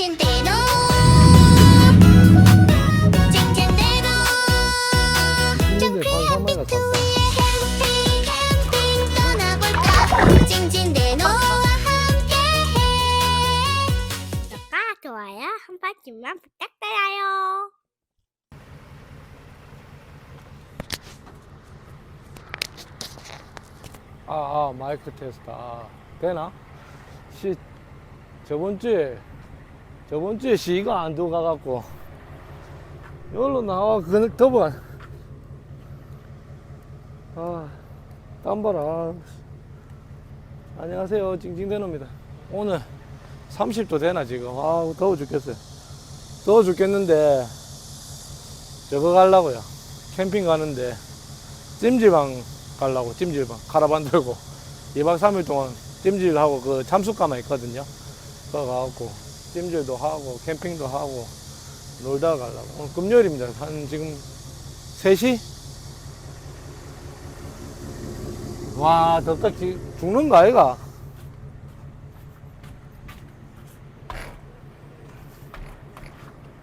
찐찐대로 찐찐대로 힘든데 반사마이가 탔다. 캠핑 캠핑 떠나볼까 찐찐대로와 함께해 구독과 좋아요 한 번씩만 부탁드려요 아, 아, 마이크 테스트. 아, 되나? 시, 저번 주에, 저번 주에 시가 안 들어가갖고, 여기로 나와, 그, 더번. 아, 땀 봐라. 아. 안녕하세요. 징징대노입니다. 오늘 30도 되나, 지금. 아우, 더워 죽겠어요. 더워 죽겠는데, 저거 가려고요. 캠핑 가는데, 찜질방 가려고 찜질방 카라반 들고 2박 3일 동안 찜질하고 그 잠수가만 있거든요. 그거 가갖고 찜질도 하고 캠핑도 하고 놀다 가려고 오늘 금요일입니다. 한 지금 3시? 와 덥다 지- 죽는 거 아이가?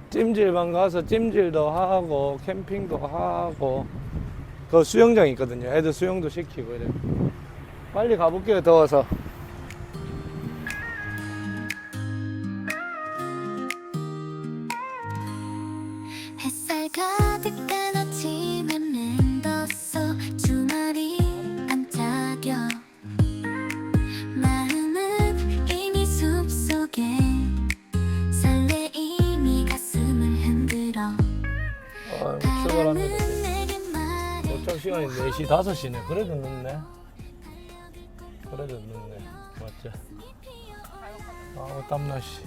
찜질방 가서 찜질도 하고 캠핑도 하고 그 수영장 있거든요. 애들 수영도 시키고 이래. 빨리 가볼게요. 더워서. 4시, 5시네. 그래도 늦네. 그래도 늦네. 맞죠? 아우, 땀나시.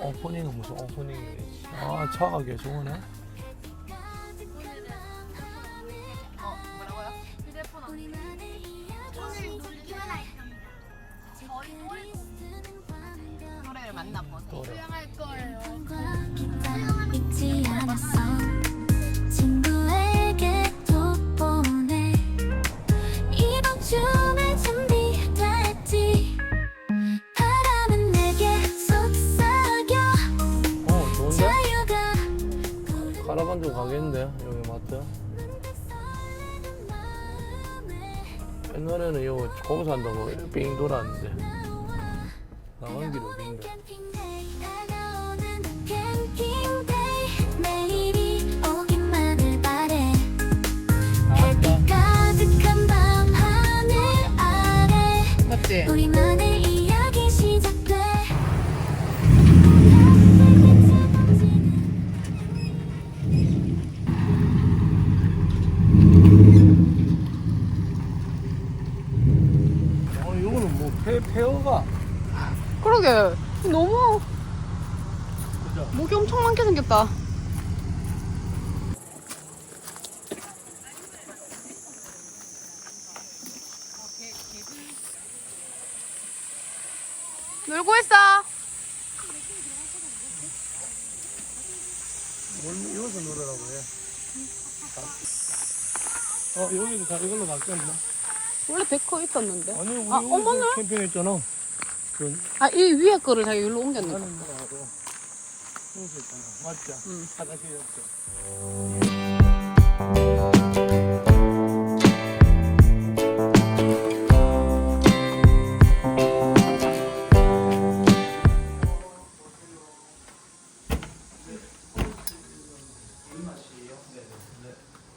오프닝은 무슨 오프닝이지? 아, 차가 계속 오네. 한다고 빙 돌았는데. 나간 길이 어딘데? 페, 페어가 그러게. 너무 그죠? 목이 엄청 많게 생겼다. 놀고 있어. 뭘 이것서 노래라고 해. 어, 여기도 다 이걸로 바뀌었나? 원래 데커 있었는데. 아니, 우리 아, 어머나. 캠핑했잖아. 그, 아, 이 위에 거를 자기 여기로 옮겼는데. 하는 거하고. 여기서 있잖아. 맞죠? 응. 화장실 옆에.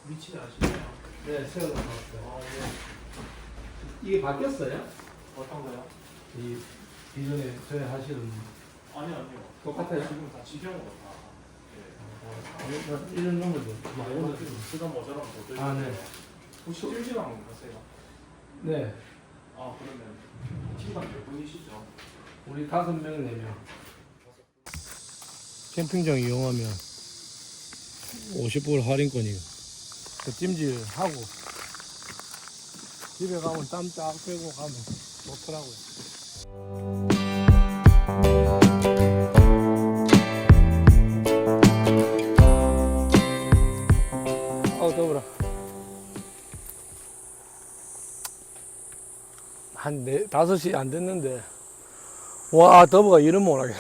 위치를 아시나요? 네, 세워놨어요. 바뀌었어요? 어떤 거요? 이 이전에 전에 하시던 아니요, 아니요. 똑같아요? 지금 다 지경으로 다. 네. 이런 놈을 아, 이거는 지금 쓰던 모자랑 못 아, 네. 혹시 찜질방 가세요? 네, 아, 그러면 팀장 몇 분이시죠? 우리 다섯 명, 네 명. 캠핑장 이용하면 50불 할인권이요. 그 찜질 하고 집에 가면 땀 쫙 빼고 가면 좋더라고요. 아우 더워라. 한 네, 다섯 시안 됐는데 와, 더브가 이런 못하게.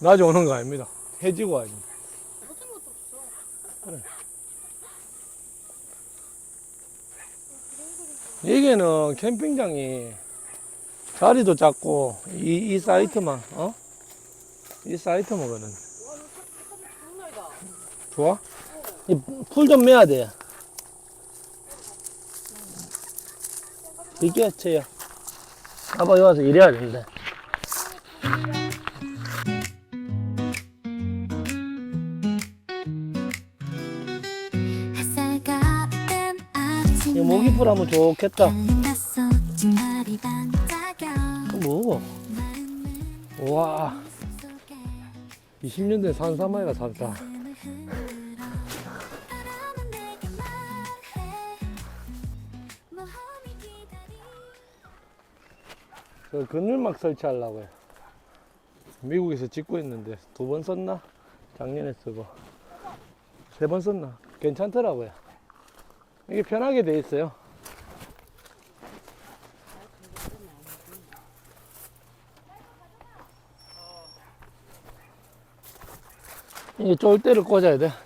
낮에 오는 거 아닙니다. 해지고 와야지. 그래. 여기는 캠핑장이 자리도 작고, 이, 이 사이트만, 어? 이 사이트만거든. 좋아? 풀 좀 매야 돼. 이게 채야. 아빠 여기 와서 일해야 되는데. 아침 이 모기풀 하면 좋겠다. 그 뭐? 마음은 와, 속에 20년 된 산 사마이가 살다. 저 그늘막 설치하려고 요. 미국에서 짓고 있는데 두 번 썼나? 작년에 쓰고 세 번 썼나? 괜찮더라고요. 이게 편하게 돼 있어요. 이게 쫄대를 꽂아야 돼.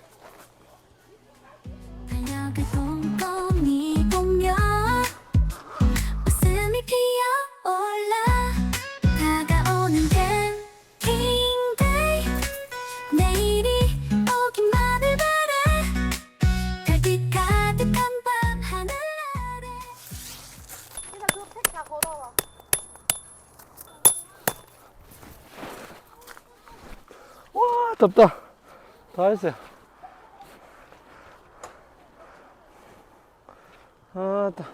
덥다. 다 했어요. 아, 따.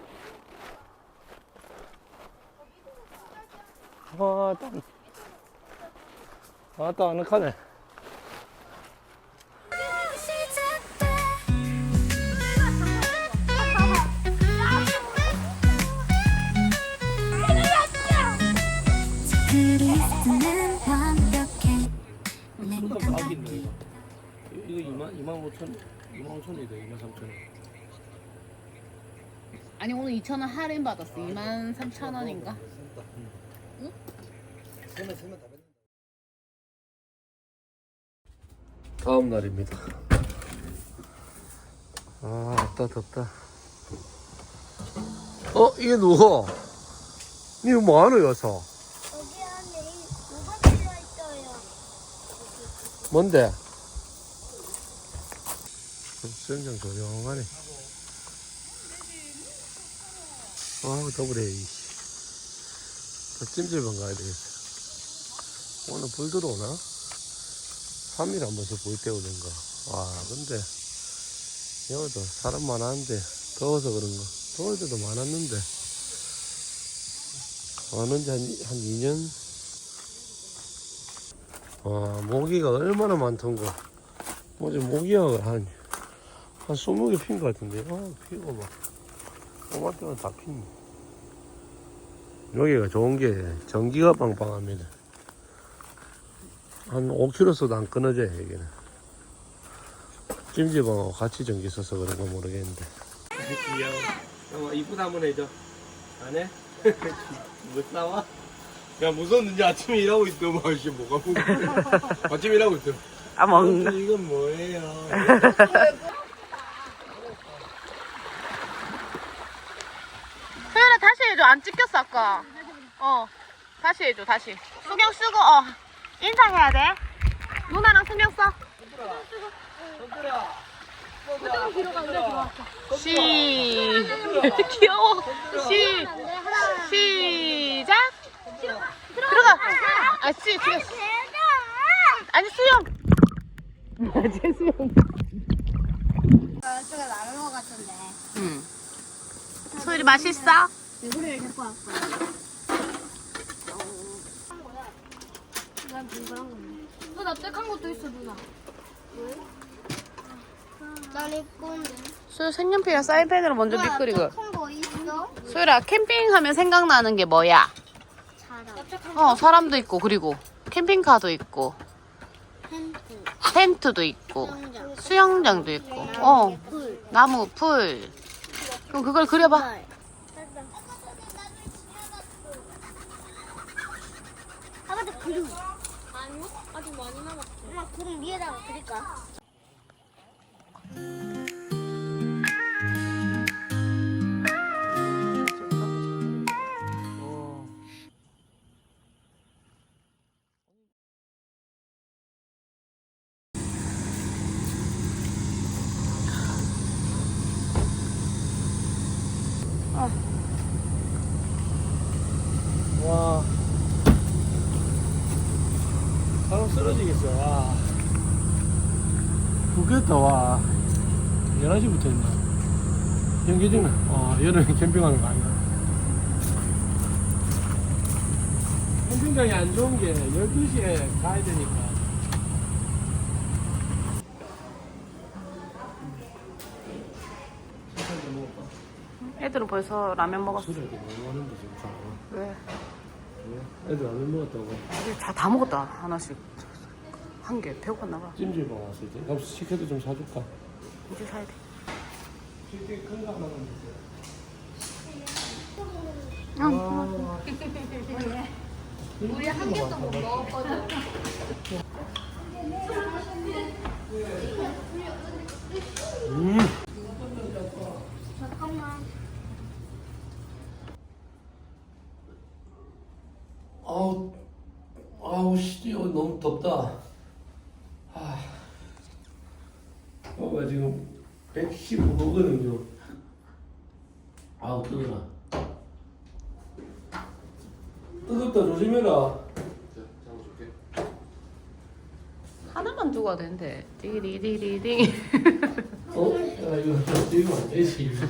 아, 따. 아, 따, 아늑하네. 그리스는 5천, 2만 5천이다, 2만 3천. 아니 오늘 2,000원 할인 받았어. 23,000원인가? 다음 날입니다. 아, 덥다, 덥다. 어, 이게 누구? 이거 뭐하노, 여서? 여기 안에 뭐가 들어있어요 뭔데? 수영장 조용하네. 아우, 이씨. 저 찜질방 가야 되겠어. 오늘 불 들어오나? 3일 한 번씩 불 때우는가. 와, 근데, 여기도 사람 많았는데, 더워서 그런가. 더울 때도 많았는데, 왔는지 한, 한 2년? 와, 모기가 얼마나 많던가. 어제 모기가 한, 한 20개 핀 것 같은데. 아, 피가 막, 꼬마때만 다 핀네. 여기가 좋은 게 전기가 빵빵합니다. 한 5km 써도 안 끊어져요, 여기는. 찜질방하고 같이 전기 써서 그런 거 모르겠는데. 귀여워. 어, 이쁘다 한번 해줘. 안 해? 못 나와? 야, 무서웠는지 아침에 일하고 있더만, 씨, 뭐가 무서워. 아침에 일하고 있더 아, 먹는 이건 뭐예요? 소연아 다시 해줘. 안 찍혔어 아까. 어. 다시 해줘. 다시. 수경 쓰고 어. 인사해야 돼. 누나랑 수경 써. 시 귀여워. 시 시작. 들어가. 아, 씨, 지금. 아니, 수영. 제 수영. 저쪽에 것 같은데 응. 소율이 맛있어? 소리를 듣고 왔어 난 불안한 건데 너 납작한 것도 있어 누나 왜? 난 이건데 소율 색연필이랑 사인펜으로 먼저. 큰거 있어? 소율아, 캠핑하면 생각나는 게 뭐야? 사람 어, 사람도 있고, 그리고 캠핑카도 있고, 텐트 텐트도 있고, 수영장 수영장도 있고, 어, 풀 나무, 풀. 그럼 그걸 그려봐. 아빠 그림. 아니요? 아직 많이 남았어. 엄마 그림 위에다가 그릴까? 와. 사람 쓰러지겠어, 와. 좋겠다, 와. 11시부터 했나? 현기증, 어, 여름에 캠핑하는 거 아닌가? 캠핑장이 안 좋은 게 12시에 가야 되니까. 애들은 벌써 라면 먹었어. 술을 지금 다. 왜? 애들 라면 먹었다고. 다, 다 먹었다. 하나씩. 한 개. 배고팠나 봐. 찜질방 왔을 때. 그럼 식혜도 좀 사줄까? 이제 사야 돼. 식혜 큰거 하나만 주세요. 우리 한 개도 못 먹었거든. 음. 잠깐만. 아우, 아우, 씨, 이거 너무 덥다. 아, 어, 지금 115도거든요. 아우, 뜨거라. 뜨겁다, 조심해라. 하나만 두고 되는데. 띠리리리리. 어? 야, 이거 이거 안 되지. 이거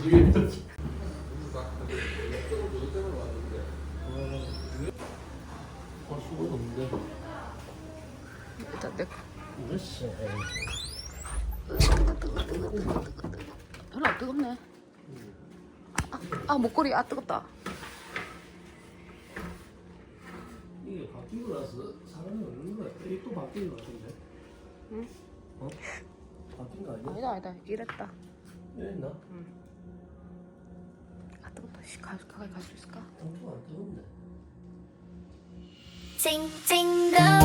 아, 수고가 없는데. 일단 내 거. 으쌰. 별로 안 뜨겁네. 아, 아, 목걸이. 아, 뜨겁다. 이게 바뀌고 나서 사람이 없는 거 같아. 이게 또 바뀐 거 같은데? 응? 어? 바뀐 거 아니야? 아니다, 아니다. 이랬다. 이랬나? 아, 뜨겁다. 씨, 가, 가까이 갈 수 있을까? 엄청 안 뜨겁네. 찡찡 거